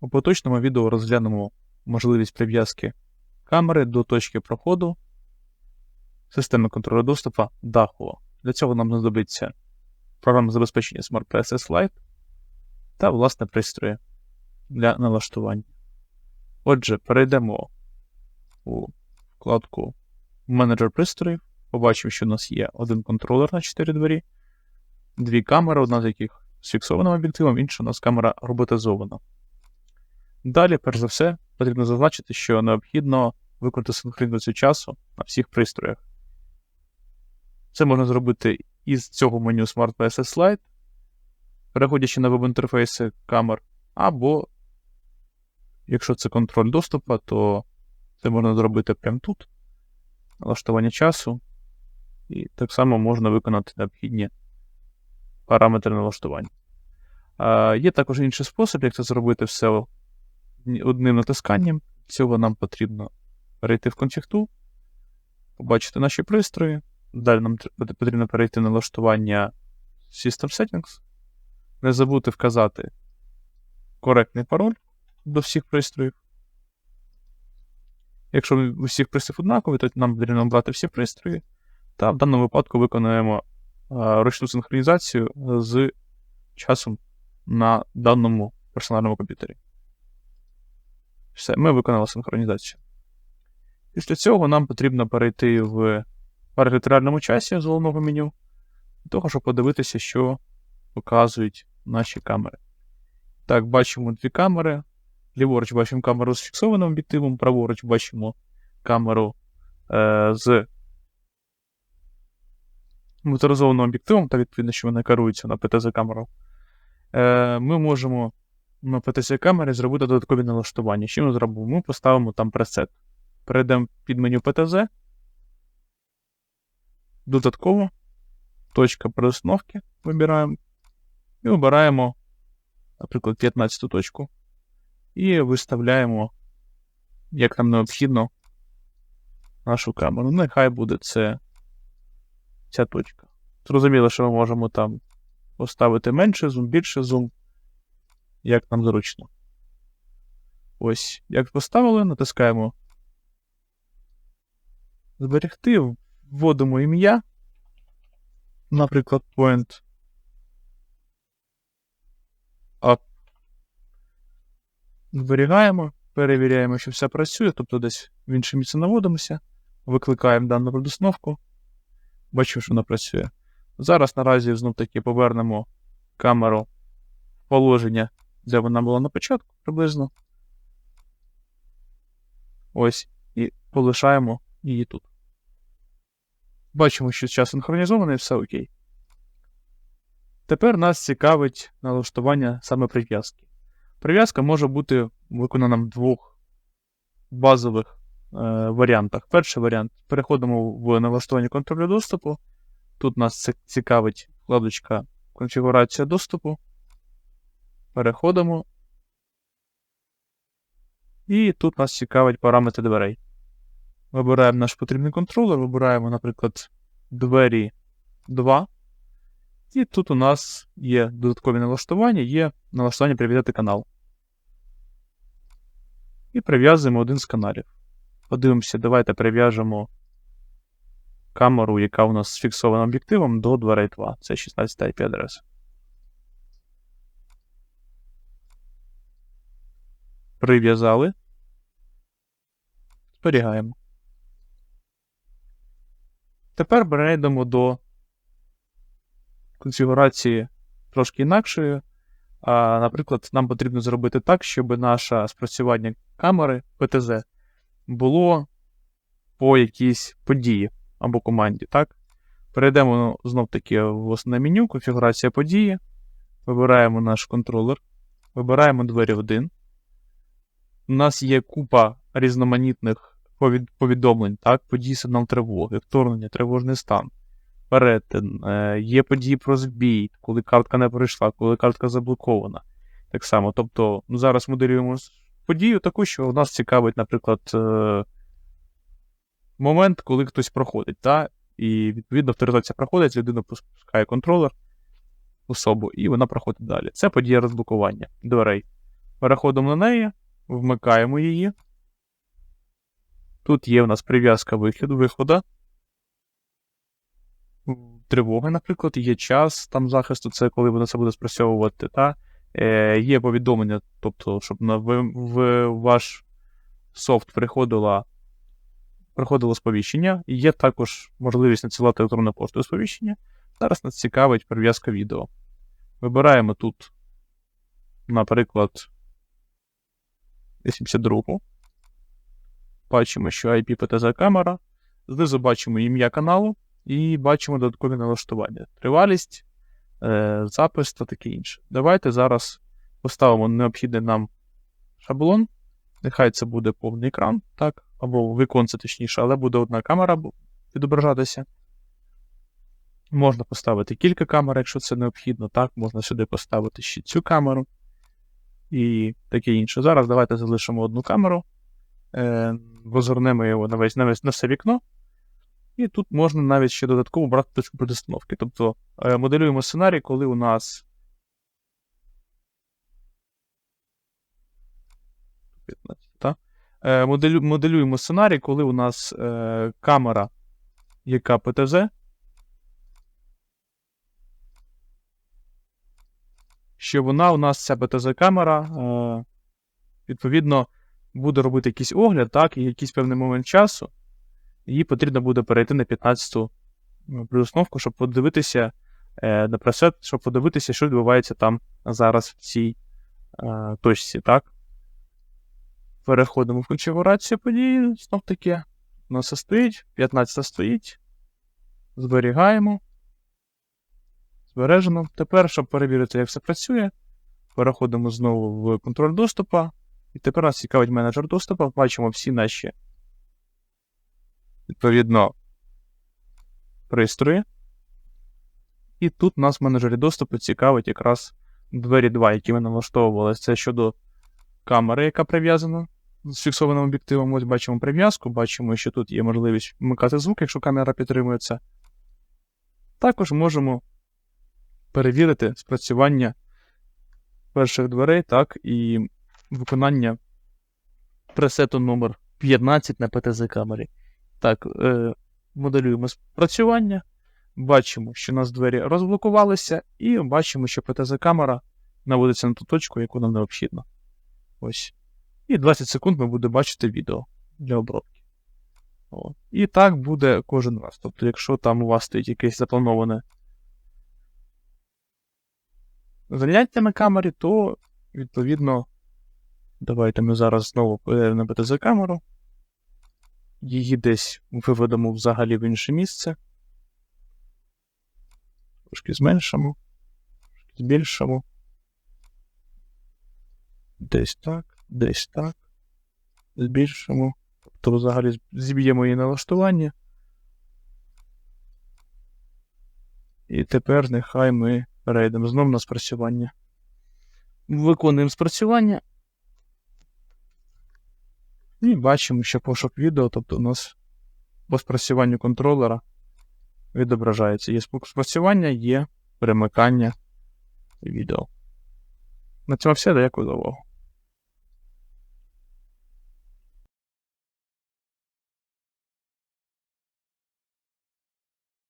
У поточному відео розглянемо можливість прив'язки камери до точки проходу системи контролю доступу Dahua. Для цього нам знадобиться програмне забезпечення Smart PSS Lite та власне пристрої для налаштування. Отже, перейдемо у вкладку Менеджер пристроїв. Побачимо, що у нас є один контролер на 4 двері, дві камери, одна з яких з фіксованим об'єктивом, інша у нас камера роботизована. Далі, перш за все, потрібно зазначити, що необхідно виконати синхронізацію часу на всіх пристроях. Це можна зробити із цього меню Smart PSS Lite, переходячи на веб-інтерфейси камер, або, якщо це контроль доступу, то це можна зробити прямо тут, налаштування часу, і так само можна виконати необхідні параметри налаштування. Є також інший спосіб, як це зробити все одним натисканням. Цього нам потрібно перейти в конфігту, побачити наші пристрої. Далі нам потрібно перейти на налаштування System Settings. Не забути вказати коректний пароль до всіх пристроїв. Якщо у всіх пристроїв однакові, то нам потрібно обрати всі пристрої. Та в даному випадку виконуємо ручну синхронізацію з часом на даному персональному комп'ютері. Все, ми виконали синхронізацію. Після цього нам потрібно перейти в паралітеральному часі з головного меню, для того, щоб подивитися, що показують наші камери. Так, бачимо дві камери. Ліворуч бачимо камеру з фіксованим об'єктивом, праворуч бачимо камеру е, з моторизованим об'єктивом, та відповідно, що вона керується на ПТЗ-камеру. Е, Ми можемо на ПТЗ-камері зробити додаткові налаштування. Що ми зробимо? Ми поставимо там пресет. Перейдемо під меню ПТЗ. Додатково. Точка перестановки вибираємо. І обираємо, наприклад, 15 точку. І виставляємо, як нам необхідно, нашу камеру. Нехай буде це ця точка. Зрозуміло, що ми можемо там поставити менше зум, більше зум, як нам зручно. Ось, як поставили, натискаємо зберегти, вводимо ім'я, наприклад, point up. Зберігаємо, перевіряємо, що все працює, тобто десь в інше місце наводимося, викликаємо дану предустановку, бачимо, що вона працює. Зараз наразі знов таки повернемо камеру в положення, де вона була на початку приблизно. Ось, і полишаємо її тут. Бачимо, що час синхронізований, все окей. Тепер нас цікавить налаштування саме прив'язки. Прив'язка може бути виконана в двох базових е, варіантах. Перший варіант переходимо в налаштування контролю доступу. Тут нас цікавить вкладочка Конфігурація доступу. Переходимо. І тут нас цікавить параметри дверей. Вибираємо наш потрібний контролер, вибираємо, наприклад, двері 2. І тут у нас є додаткові налаштування, є налаштування прив'язати канал. І прив'язуємо один з каналів. Подивимося, давайте прив'яжемо камеру, яка у нас з фіксованим об'єктивом до дверей 2. Це 16 IP адреса. Прив'язали. Зберігаємо. Тепер перейдемо до конфігурації трошки інакшої. А, Наприклад, нам потрібно зробити так, щоб наше спрацювання камери ПТЗ було по якійсь події або команді. так? Перейдемо знов-таки в основне меню, конфігурація події. Вибираємо наш контролер, вибираємо двері 1. У нас є купа різноманітних повідомлень, так, події сигнал тривоги, вторгнення, тривожний стан, перетин, е, є події про збій, коли картка не пройшла, коли картка заблокована. Так само. Тобто, ну, зараз моделюємо подію таку, що нас цікавить, наприклад, е, момент, коли хтось проходить. Та? І відповідно авторизація проходить, людина пускає контролер особу, і вона проходить далі. Це подія розблокування дверей. Переходимо на неї, вмикаємо її. Тут є в нас прив'язка вихіду, виходу. Тривоги, наприклад, є час там захисту, це коли воно це буде спрацьовувати. Та? Е, є повідомлення, тобто, щоб на, в, в ваш софт приходило, приходило сповіщення. Є також можливість надсилати електронну пошту сповіщення. Зараз нас цікавить прив'язка відео. Вибираємо тут, наприклад, 82. Бачимо, що IP PTZ камера. Знизу бачимо ім'я каналу і бачимо додаткові налаштування. Тривалість, е, запис та таке інше. Давайте зараз поставимо необхідний нам шаблон. Нехай це буде повний екран, так, або віконце точніше, але буде одна камера відображатися. Можна поставити кілька камер, якщо це необхідно. Так, можна сюди поставити ще цю камеру і таке інше. Зараз давайте залишимо одну камеру, е, розгорнемо його на весь, на, весь, на все вікно. І тут можна навіть ще додатково брати точку предустановки. Тобто е, моделюємо сценарій, коли у нас. 15, та? Е, моделю, моделюємо сценарій, коли у нас камера, яка ПТЗ. Що вона у нас, ця ПТЗ-камера, е, відповідно, буде робити якийсь огляд, так, і якийсь певний момент часу їй потрібно буде перейти на 15-ту предустановку, щоб подивитися е, на пресет, щоб подивитися, що відбувається там зараз в цій е, точці. так? Переходимо в конфігурацію події, знов таки. У нас стоїть, 15 стоїть. Зберігаємо. Збережено. Тепер, щоб перевірити, як все працює, переходимо знову в контроль доступу. І тепер нас цікавить менеджер доступу. Бачимо всі наші відповідно, пристрої. І тут нас в менеджері доступу цікавить якраз двері 2, які ми налаштовували. Це щодо камери, яка прив'язана з фіксованим об'єктивом. Ось бачимо прив'язку, бачимо, що тут є можливість вмикати звук, якщо камера підтримується. Також можемо перевірити спрацювання перших дверей, так, і виконання пресету номер 15 на ПТЗ-камері. Так, е, моделюємо спрацювання. Бачимо, що у нас двері розблокувалися, і бачимо, що ПТЗ-камера наводиться на ту точку, яку нам необхідно. Ось. І 20 секунд ми будемо бачити відео для обробки. О. І так буде кожен раз. Тобто, якщо там у вас стоїть якесь заплановане заняття на камері, то, відповідно, давайте ми зараз знову перейдемо на ПТЗ-камеру її десь виведемо взагалі в інше місце. Трошки зменшимо, трошки збільшимо. Десь так, десь так. Збільшимо. Тобто взагалі зіб'ємо її налаштування. І тепер нехай ми перейдемо знову на спрацювання. Виконуємо спрацювання. І бачимо, що пошук відео, тобто у нас по спрацюванню контролера відображається. Є спрацювання, є перемикання відео. На цьому все. Дякую за увагу.